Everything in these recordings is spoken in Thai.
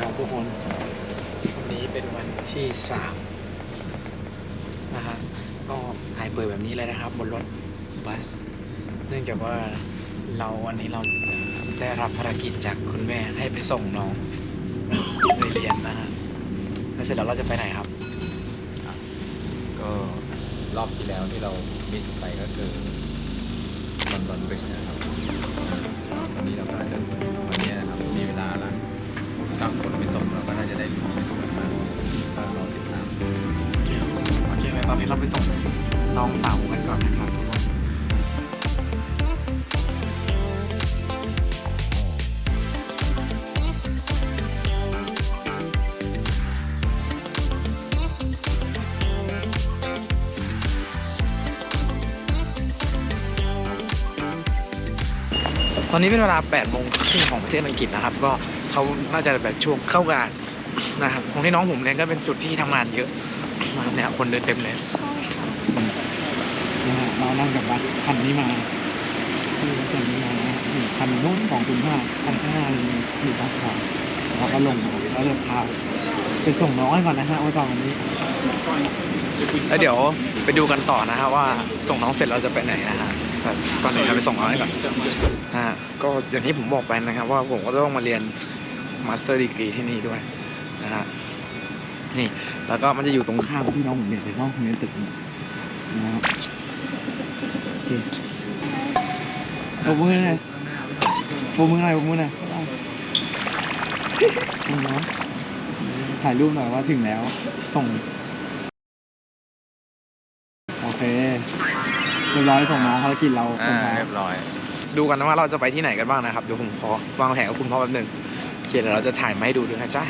ครับทุกคน วันนี้เป็นวันที่สามนะฮะก็หายเปิดแบบนี้เลยนะครับ บนรถบัส เนื่องจากว่าเราวันนี้เราจะได้รับภารกิจจากคุณแม่ให้ไปส่งน้องไปเรียนนะฮะแล้วเสร็จแล้วเราจะไปไหนครับ ก็รอบที่แล้วที่เรามิสไปก็คือลอนดอนบริดจ์นะครับวันนี้เราก็อาจจะวันนี้นะครับมีเวลาละ ตั้งฝนไม่ตกเราก็น่าจะได้ลุ้นในสวนนั้นก็รอติดตามโอเคงั้ตอนนี้เราไปส่งน้องสาวกันก่อนนะครับทุกคนตอนนี้เป็นเวลา8โมงครึ่งของประเทศอังกฤษนะครับ ก็ เขาน่าจะแบบช่วงเข้างานนะครับของที่น้องผมเรียนก็เป็นจุดที่ทำงานเยอะนะครับเนี่ยคนเดินเต็มเลยนะฮะเรานั่งจากบัสคันนี้มาที่บัสคันนี้มานะฮะนี่คันนู้นสองศูนย์ห้าคันข้างหน้าเลยนี่มีบัสมาเราก็ลงมาแล้วจะพาไปส่งน้องกันก่อนนะฮะว่าตอนนี้แล้วเดี๋ยวไปดูกันต่อนะฮะว่าส่งน้องเสร็จเราจะไปไหนนะฮะแต่ก่อนอื่นเราไปส่งน้องให้ก่อนนะฮะก็อย่างที่ผมบอกไปนะครับว่าผมก็ต้องมาเรียน มาสเตอร์ดีกรีที่นี่ด้วยนะฮะนี่แล้วก็มันจะอยู่ตรงข้ามที่น้องผมเรียนเลยน้องผมเรียนตึกนี้นะครับโอเคปมมือหน่อยปรบมือหน่อยปรบมือหน่อยอืมเนาะถ่ายรูปหน่อยว่าถึงแล้ว ส่ง โอเคเรียบร้อยส่งน้องภารกิจเราคอ่านเช้าเรียบร้อย ดูกันนะว่าเราจะไปที่ไหนกันบ้างนะครับเดี๋ยวผมขอวางแผนกับคุณพ่อแป๊บหนึ่ง เคเดี๋ยวเราจะถ่ายมาให้ดูด้วยนะจ๊ะ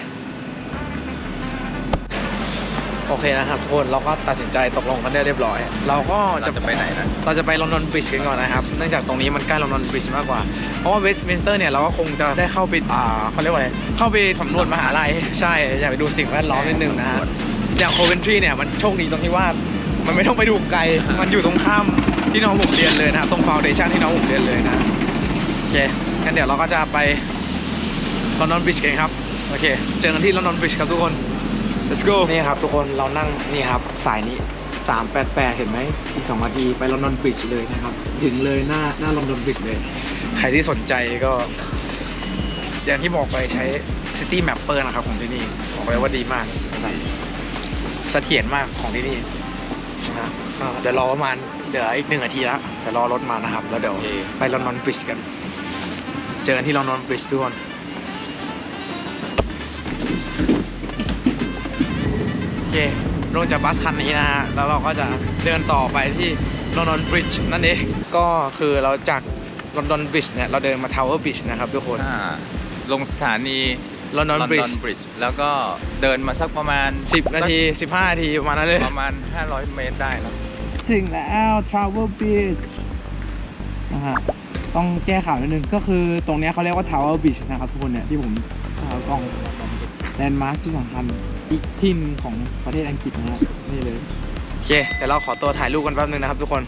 โอเคนะครับทุกคนเราก็ตัดสินใจตกลงกันได้เรียบร้อย เราก็เราจะไปไหนนะเราจะไปลอนดอนบริดจ์กันก่อนนะครับเนื่องจากตรงนี้มันใกล้ลอนดอนบริดจ์มากกว่าเพราะว่าเวสต์มินสเตอร์เนี่ยเราก็คงจะได้เข้าไปอ่าเขาเรียกว่าอะไรเข้าไปสำรวจมหาลัยใช่อยากไปดูสิ่งแวดล้อมนิดนึงนะฮะอย่างโคเวนทรีเนี่ยมันโชคดีตรงที่ว่ามันไม่ต้องไปดูไกลมันอยู่ตรงข้ามที่น้องผมเรียนเลยนะครับตรงฟาวเดชันที่น้องผมเรียนเลยนะโอเคงั้นเดี๋ยวเราก็จะไป ลอนดอนบริดจ์กันครับ โอเค เจอกันที่ลอนดอนบริดจ์ครับทุกคน let's go นี่ครับทุกคนเรานั่งนี่ครับสายนี้ 388 เห็นไหมอีก 2 นาทีไปลอนดอนบริดจ์เลยนะครับ ถึงเลยหน้าหน้าลอนดอนบริดจ์เลย ใครที่สนใจก็ อย่างที่บอกไปใช้ City Mapper นะครับ ของที่นี่บอกเลยว่าดีมากแบบเสถียรมากของที่นี่นะฮะก็เดี๋ยวรอประมาณเหลืออีกหนึ่งนาทีแล้วเดี๋ยวรอรถมานะครับ แล้วเดี๋ยวโอเคไปลอนดอนบริดจ์กัน เจอกันที่ลอนดอนบริดจ์ทุกคน เคลงจากบัสคันนี้นะฮะ แล้วเราก็จะเดินต่อไปที่ลอนดอนบริดจ์นั่นเอง ก็คือเราจากลอนดอนบริดจ์เนี่ย เราเดินมาทาวเวอร์บริดจ์นะครับทุกคน อ่าลงสถานีลอนดอนบริดจ์ บริดจ์แล้วก็เดินมาสักประมาณสิบนาทีสิบห้านาที ประมาณนั้นเลย ประมาณ 500 เมตรได้แล้ว ถึงแล้ว Tower Beach นะฮะ ต้องแก้ข่าวนิดนึง ก็คือตรงเนี้ยเขาเรียกว่า Tower Beach นะครับทุกคนเนี่ยที่ผมเอากล้อง แลนด์มาร์คที่สำคัญอีกที่หนึงของประเทศอังกฤษนะฮะนี่เลย โอเค เดี๋ยวเราขอตัวถ่ายรูปกันแป๊บนึงนะครับทุกคน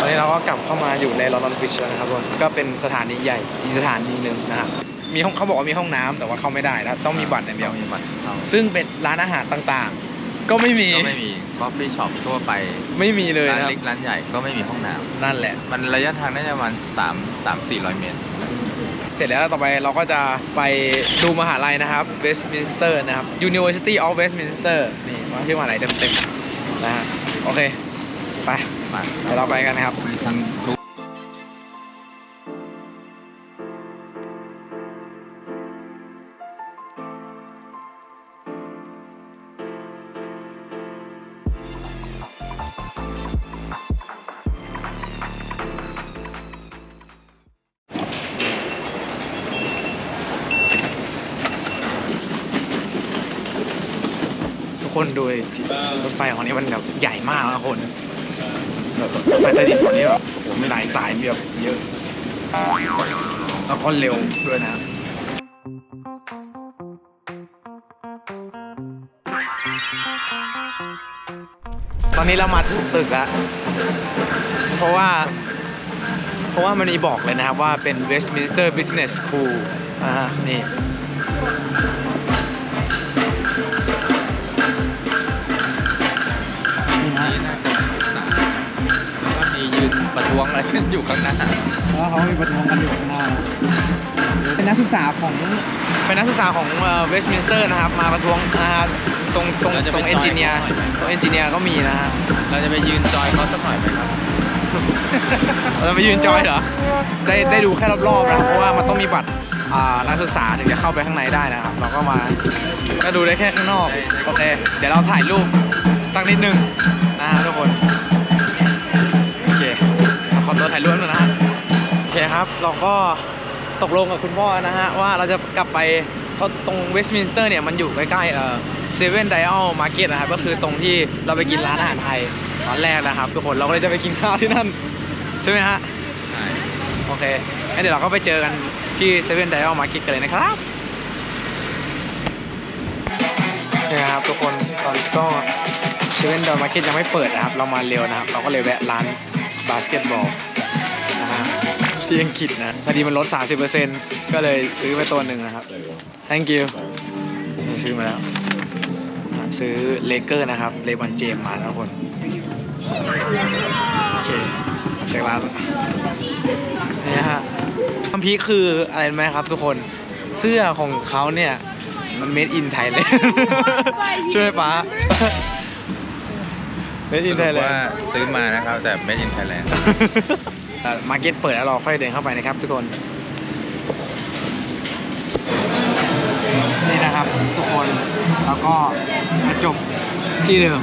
ตอนนี้เราก็กลับเข้ามาอยู่ในลอนดอนบริดจ์แล้วนะครับทุกคนก็เป็นสถานีใหญ่อีกสถานีหนึ่งนะครับ มีห้องเขาบอกว่ามีห้องน้ำแต่ว่าเข้าไม่ได้นะต้องมีบัตรอย่างเดียวต้องมีบัตรเข้าซึ่งเป็นร้านอาหารต่างๆ ก็ไม่มี ก็ไม่มีคอฟฟี่ช็อปทั่วไปไม่มีเลยร้านนะครับเล็กร้านใหญ่ก็ไม่มีห้องน้นั่นแหละำมันระยะทางน่าจะประมาณ3 3 400เมตร เสร็จแล้วต่อไปเราก็จะไปดูมหาลัยนะครับ Westminster นะครับ University of Westminster นี่มาชื่อมหาลัยเต็มๆนะฮะโอเค ไปมาเดี๋ยวเราไปกันนะครับทั้งทุก คนดูดิรถไฟของนี้มันแบบใหญ่มากนะคนแบบรถไฟใต้ดินของนี้แบบโอ้โหมีหลายสายมีแบบเยอะแล้วก็เร็วด้วยนะตอนนี้เรามาถึงตึกแล้วเพราะว่า เพราะว่ามันมีบอกเลยนะครับว่าเป็น Westminster Business School อ่านี่ ประท้วงอะไรกันอยู่ข้างหน้าแล้วเขามีประท้วงกันอยู่ข้างหน้าเป็นนักศึกษาของเป็นนักศึกษาของเวสต์มินสเตอร์นะครับ มาประท้วงนะฮะตรงตรงเราจะตไปรงเอนจิเนียร์จอยเขาหน่อยไหมตรงเอนจิเนียร์ก็มีนะฮะเราจะไปยืนจอยเขาสักหน่อยไหมครับเราจะไปยืนจอยเหรอได้ได้ดูแค่รอบๆนะเพราะว่ามันต้องมีบัตรอ่านักศึกษาถึงจะเข้าไปข้างในได้นะครับ เราก็มาก็ดูได้แค่ข้างนอกโอเคเดี๋ยวเราถ่ายรูปสักนิดนึงนะฮะทุกคนโอเคเรา ขอตัวถ่ายรูปหน่อยนะฮะโอเคครับ เราก็ตกลงกับคุณพ่อนะฮะ ว่าเราจะกลับไปเพราะตรงเวสต์มินสเตอร์เนี่ย มันอยู่ใกล้ๆเอ่อเซเว่นไดอัลมาร์เก็ตนะครับ ก็คือตรงที่เราไปกินร้านอาหารไทยตอนแรกนะครับ ทุกคนเราก็เลยจะไปกินข้าวที่นั่น ใช่ไหมฮะใช่โอเคงั้นเดี๋ยวเราก็ไปเจอกันที่เซเว่นไดอัลมาร์เก็ตกันเลยนะครับโอเคครับทุกคนตอนนี้ก็เซเว่นไดอัลมาร์เก็ตยังไม่เปิดนะครับ เรามาเร็วนะครับ เราก็เลยแวะร้าน บาสเกตบอลนะฮะที่อังกฤษนะพอดีมันลด 30%ก็เลยซื้อไปตัวหนึ่งนะครับ thank you นี่ซื้อมาแล้ว ซื้อเลเกอร์นะครับเลบอนเจมมาทุกคนโอเคเช็คร้านนี่ฮะคำพีคืออะไรไหมครับทุกคนเสื้อของเขาเนี่ยมันเมดอินไทยเลยช่วยป้า เมดสอินไทรุยปเลยว่าซื้อมานะครับ แต่ made in Thailand มาร์เก็ตเปิดแล้วเราค่อยเดินเข้าไปนะครับทุกคน นี่นะครับทุกคนแล้วก็มาจบที่เดิม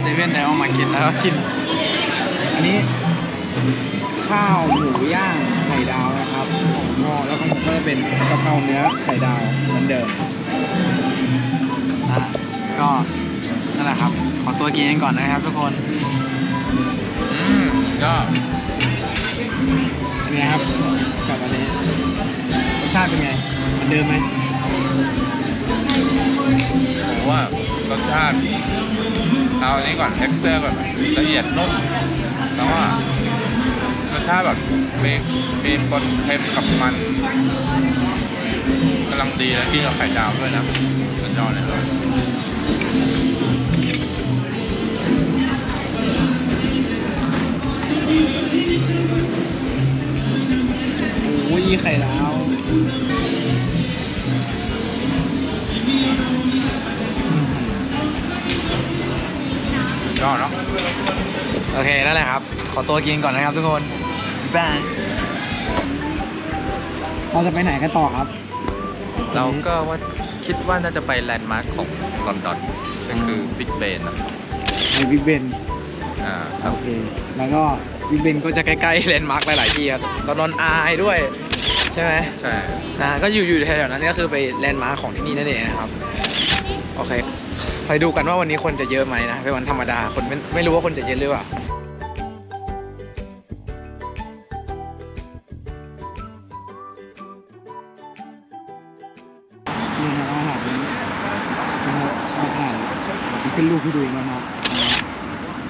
เซเว่นไดออมาร์เก็ตแล้วก็กิน อันนี้ข้าวหมูย่างไข่ดาวนะครับของพ่อแล้วของผมก็จะเป็นกะเพราเนื้อไข่ดาวเหมือนเดิมนะก็นั่นแหละครับ ขอตัวกินกันก่อนนะครับทุกคนอืมก็เป็นไงครับกับอันนี้รสชาติเป็นไงเหมือนเดิมไหมผมว่ารสชาติเอาอันนี้ก่อน texture ก่อนละเอียดนุ่มแล้วว่ารสชาติแบบมีมีปนเค็มกับมันกำลังดีแล้วกินกับไข่ดาวด้วยนะสุดยอดเลยครับ โอ้ยไข่ดาวสุดยอดเนาะโอเคนั่นแหละครับ ขอตัวกินก่อนนะครับทุกคนบ๊ายบายเราจะไปไหนกันต่อครับ เราก็ว่าคิดว่าน่าจะไปแลนด์มาร์คของลอนดอนก็คือบิ๊กเบนนะในบิ๊กเบนอ่าครัโอบเค แล้วก็ บิ๊กเบนก็ก็จะใกล้ๆเลนด์มาร์กหลายๆที่ครับตอนนอนอายด้วย ใช่ไหมใช่ นะก็อยู่อยู่แถวๆนั้นก็คือไปแลนด์มาร์คของที่นี่นั่นเองนะครับ โอเค ไปดูกันว่าวันนี้คนจะเยอะไหมนะเป็นวันธรรมดาคนไม่ไม่รู้ว่าคนจะเยอะหรือเปล่านี่นะครับอาหารนี้นะครับชาวไทยอาจจะขึ้นรูปให้ดูนะครับ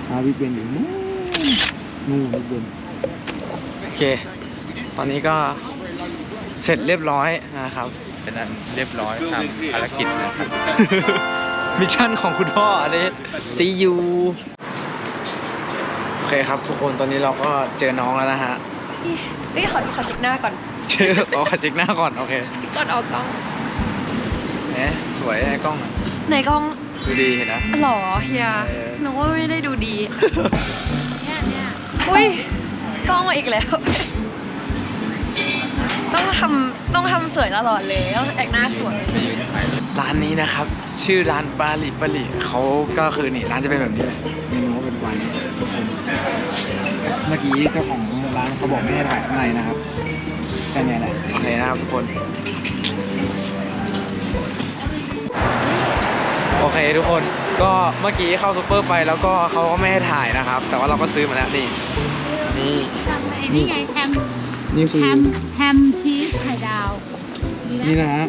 อาบิ๊กเบนอยู่นู่น นู่นบิ๊กเบนโอเค ตอนนี้ก็เสร็จเรียบร้อยนะครับ เป็นอันเรียบร้อยทำภารกิจนะครับ มิชชั่นของคุณพ่ออันนี้ see you โอเคครับทุกคนตอนนี้เราก็เจอน้องแล้วนะฮะเอ้ยขอขอเช็คหน้าก่อนเจออ๋อขอเช็คหน้าก่อน โอเค ก่อนออกกล้องเอ๊ะสวยไอ้กล้องอะในกล้องดูดีเห็นนะหรอเฮียเออหนูว่าไม่ได้ดูดี เนี่ยเนี่ย อุ้ยกล้องมาอีกแล้ว ต้องทำต้องทำสวยตลอดเลยต้องแต่งหน้าสวย ร้านนี้นะครับ ชื่อร้านปาลิปาลิเขาก็คือนี่ร้านจะเป็นแบบนี้เลยเมนูก็เป็นวันทุกคนเมื่อกี้เจ้าของร้านเขาบอกไม่ให้ถ่ายข้างในนะครับแต่นี่ยแหละโอเคนะครับทุกคน โอเคทุกคนก็เมื่อกี้เข้าซูเปอร์ไปแล้วก็เขาก็ไม่ให้ถ่ายนะครับ แต่ว่าเราก็ซื้อมาแล้วนี่นี่นี่ไงแฮมนี่คือแฮมแฮมชีสไข่ดาวนี่นะฮะ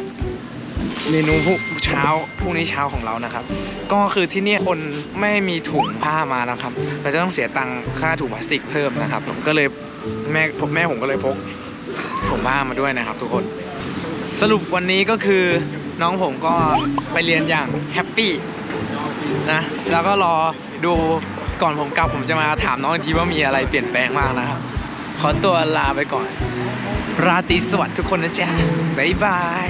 เมนูผู้เช้าพรุ่งนี้เช้าของเรานะครับ ก็คือที่เนี่ยคนไม่มีถุงผ้ามานะครับ เราจะต้องเสียตังค่าถุงพลาสติกเพิ่มนะครับผมก็เลยแม่ผมแม่ผมก็เลยพกถุงผ้ามาด้วยนะครับ ทุกคน สรุปวันนี้ก็คือ น้องผมก็ไปเรียนอย่างแฮปปี้นะแล้วก็รอดูก่อนผมกลับผมจะมาถามน้องอีกทีว่ามีอะไรเปลี่ยนแปลงบ้างนะครับ ขอตัวลาไปก่อน ราตรีสวัสดิ์ทุกคนนะจ๊ะบ๊ายบาย